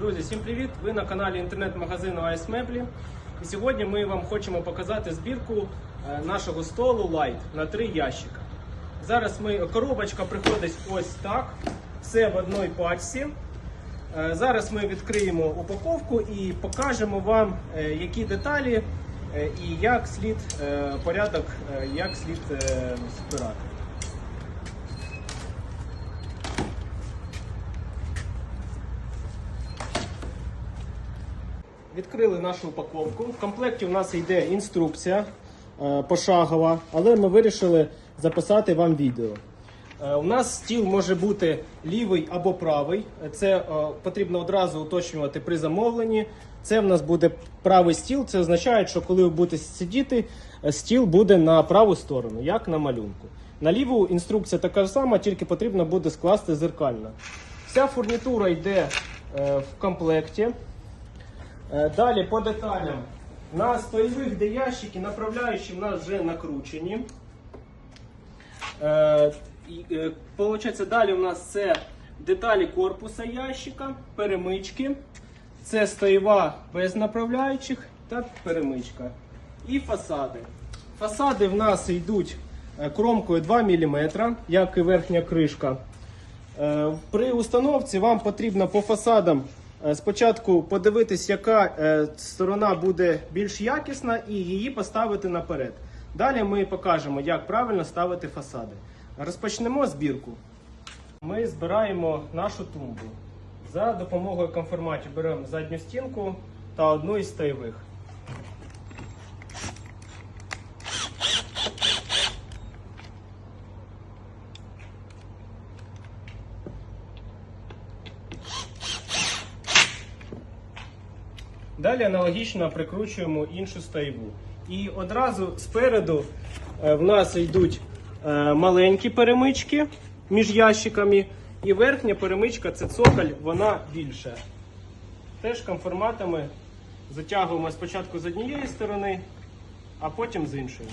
Друзі, всім привіт! Ви на каналі інтернет-магазину Ice Меблі. І сьогодні ми вам хочемо показати збірку е, нашого столу Light на три ящика. Зараз ми коробочка приходить ось так. Все в одній пачці. Е, Зараз ми відкриємо упаковку і покажемо вам, е, які деталі і як слід порядок, як слід збирати. Відкрили нашу упаковку. В комплекті у нас йде інструкція е, пошагова, але ми вирішили записати вам відео. Е, у нас стіл може бути лівий або правий. Це е, потрібно одразу уточнювати при замовленні. Це в нас буде правий стіл. Це означає, що коли ви будете сидіти, е, стіл буде на праву сторону, як на малюнку. На ліву інструкція така ж сама, тільки потрібно буде скласти зеркально. Вся фурнітура йде е, в комплекті. Е, Далі по деталям. На стоєвих, де ящики направляючі в нас вже накручені. Е, е, Получається, далі у нас це деталі корпуса ящика, перемички. Це стоєва без направляючих та перемичка. І фасади. Фасади в нас йдуть кромкою 2 мм, як і верхня кришка. При установці вам потрібно по фасадам спочатку подивитись, яка е, сторона буде більш якісна, і її поставити наперед. Далі ми покажемо, як правильно ставити фасади. Розпочнемо збірку. Ми збираємо нашу тумбу. За допомогою конформатів беремо задню стінку та одну із стоєвих. Далі аналогічно прикручуємо іншу стайбу. І одразу спереду е, в нас йдуть е, маленькі перемички між ящиками, і верхня перемичка це цоколь, вона більша. Теж конформатами затягуємо спочатку з однієї сторони, а потім з іншої.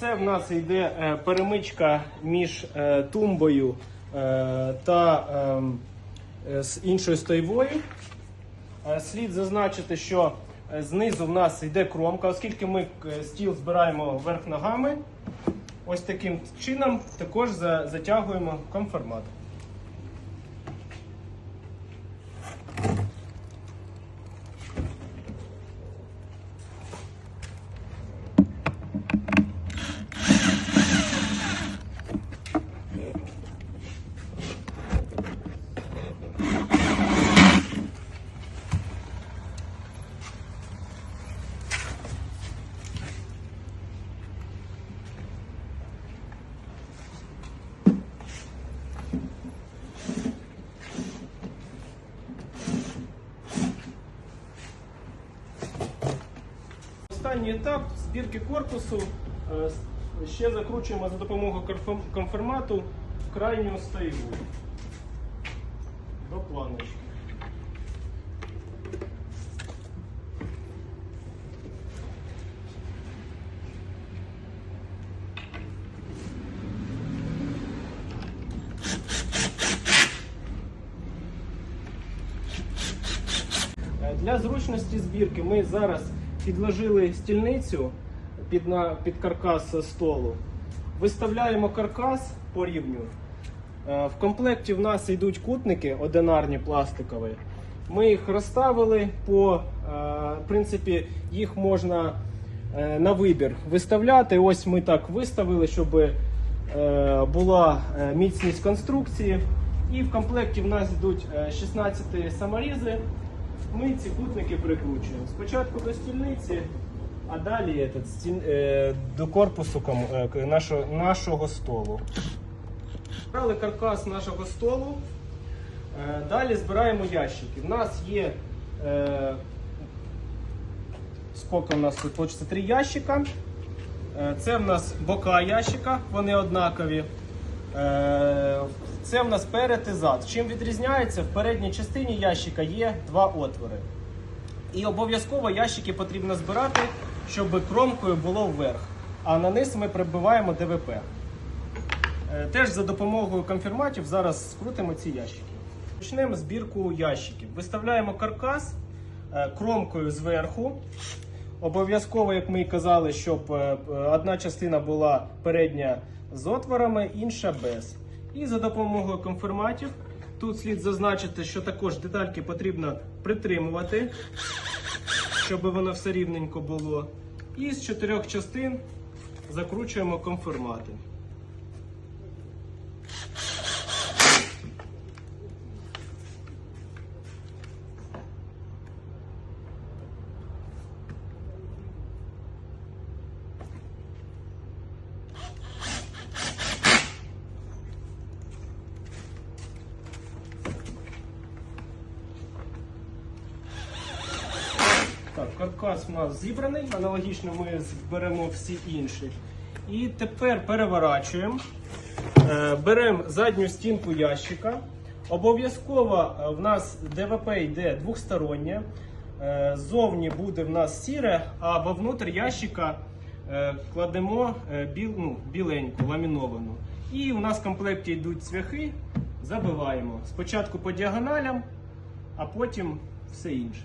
Це в нас йде е, перемичка між е, тумбою е, та ем, е, іншою стоєвою. Е, Слід зазначити, що е, знизу в нас йде кромка, оскільки ми е, стіл збираємо вверх ногами. Ось таким чином також затягуємо конформат. Останній етап збірки корпусу е, ще закручуємо за допомогою конформату в крайню стоїву до планочки. Е, Для зручності збірки ми зараз підложили стільницю під, на, під каркас столу. Виставляємо каркас по рівню. Е, В комплекті в нас йдуть кутники одинарні пластикові. Ми їх розставили по е, в принципі, їх можна е, на вибір виставляти. Ось ми так виставили, щоб була міцність конструкції. І в комплекті в нас йдуть е, 16 саморізи. Ми ці кутники прикручуємо. Спочатку до стільниці, А далі этот, стін, е, до корпусу кому- е, нашого, нашого столу. Брали каркас нашого столу. Е, далі збираємо ящики. У нас є. Е, скільки у нас тут? Получиться три ящика. Це в нас бока ящика, вони однакові. Е, Це в нас перед і зад. Чим відрізняється? В передній частині ящика є два отвори. І обов'язково ящики потрібно збирати, щоб кромкою було вверх. А на низ ми прибиваємо ДВП. Е, Теж за допомогою конфірматів зараз скрутимо ці ящики. Почнемо збірку ящиків. Виставляємо каркас е, кромкою зверху. Обов'язково, як ми і казали, щоб е, е, одна частина була передня з отворами, інша без. І за допомогою конформатів тут слід зазначити, що також детальки потрібно притримувати, щоб воно все рівненько було. І з чотирьох частин закручуємо конфірмати. Так, каркас у нас зібраний, аналогічно ми зберемо всі інші. І тепер переворачуємо. Е, Беремо задню стінку ящика. Обов'язково е, в нас ДВП йде двостороннє. Е, Ззовні буде в нас сіре, а вовнутрь ящика е, кладемо е, біл, ну, біленьку, ламіновану. І у нас в комплекті йдуть цвяхи, забиваємо. Спочатку по діагоналям, а потім все інше.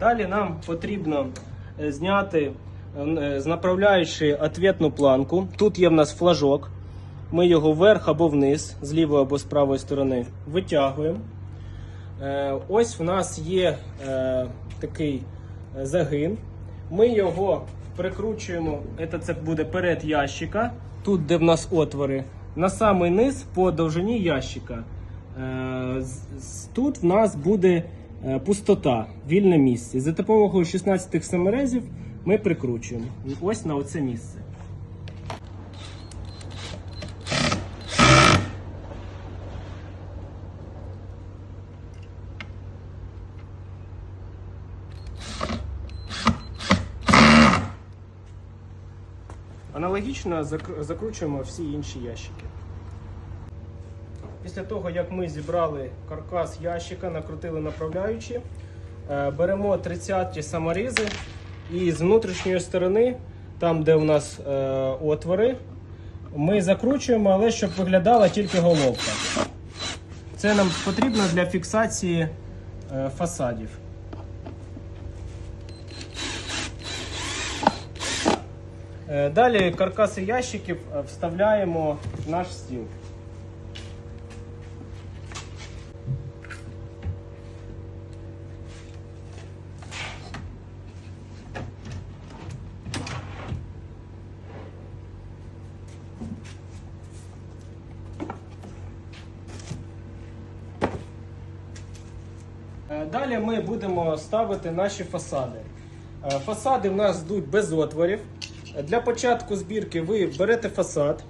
Далі нам потрібно е, зняти е, з направляючи ответну планку. Тут є в нас флажок. Ми його вверх або вниз, з лівої або з правої сторони, витягуємо. Е, Ось в нас є е, такий е, загин. Ми його прикручуємо. Це, буде перед ящика. Тут, де в нас отвори, на самий низ по довжині ящика. Е, Тут в нас буде е, пустота, вільне місце. За допомогою 16 саморезів ми прикручуємо ось на оце місце. Аналогічно закручуємо всі інші ящики. Після того, як ми зібрали каркас ящика, накрутили направляючі, е, беремо 30 саморізи і з внутрішньої сторони, там де у нас е, отвори, ми закручуємо, але щоб виглядала тільки головка. Це нам потрібно для фіксації е, фасадів. Далі каркаси ящиків вставляємо в наш стіл. Далі ми будемо ставити наші фасади. Е, Фасади в нас йдуть без отворів. Для початку збірки ви берете фасад,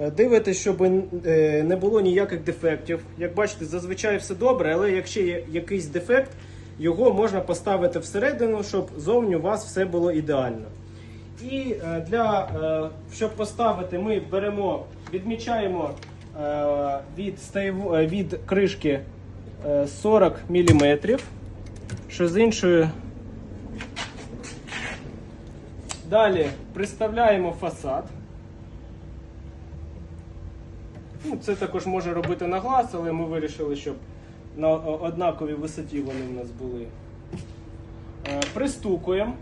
е, дивитесь, щоб е, не було ніяких дефектів. Як бачите, зазвичай все добре, але якщо є якийсь дефект, його можна поставити всередину, щоб зовні у вас все було ідеально. І для, щоб поставити, ми беремо, відмічаємо від, від кришки 40 мм, що з іншої. Далі приставляємо фасад. Ну, це також може робити на глаз, але ми вирішили, щоб на однаковій висоті вони в нас були. Е, Пристукуємо.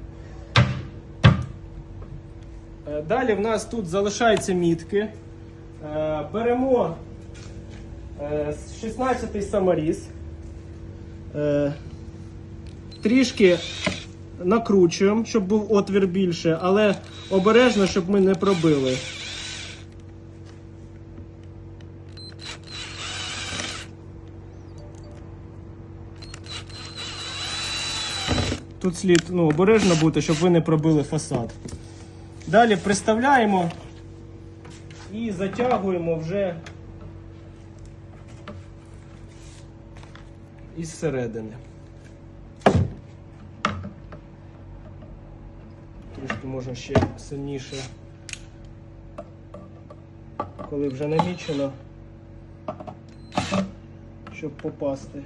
Е, Далі в нас тут залишаються мітки. Е, Беремо е, 16-й саморіз. Е, Трішки накручуємо, щоб був отвір більше, але обережно, щоб ми не пробили. Тут слід ну, обережно бути, щоб ви не пробили фасад. Далі приставляємо і затягуємо вже із середини. Трішки можна ще сильніше, коли вже намічено, щоб попасти.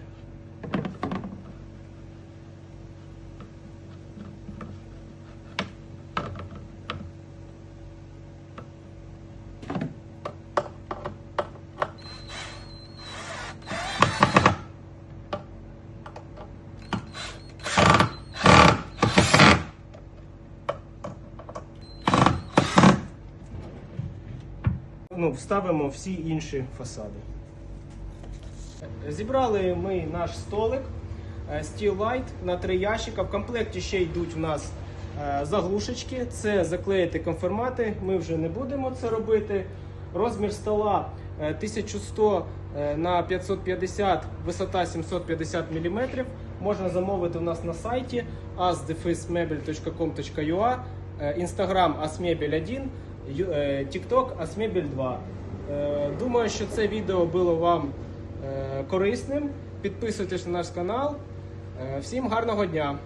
Ну, вставимо всі інші фасади. Зібрали ми наш столик е, Steel Light на три ящика. В комплекті ще йдуть у нас е, заглушечки. Це заклеїти конформати. Ми вже не будемо це робити. Розмір стола е, 1100 е, на 550, висота 750 мм. Можна замовити у нас на сайті asdefismebel.com.ua, Instagram asmebel1, Ю- е, TikTok asmebel2. Е, Думаю, що це відео було вам е, корисним. Підписуйтесь на наш канал. Е, Всім гарного дня!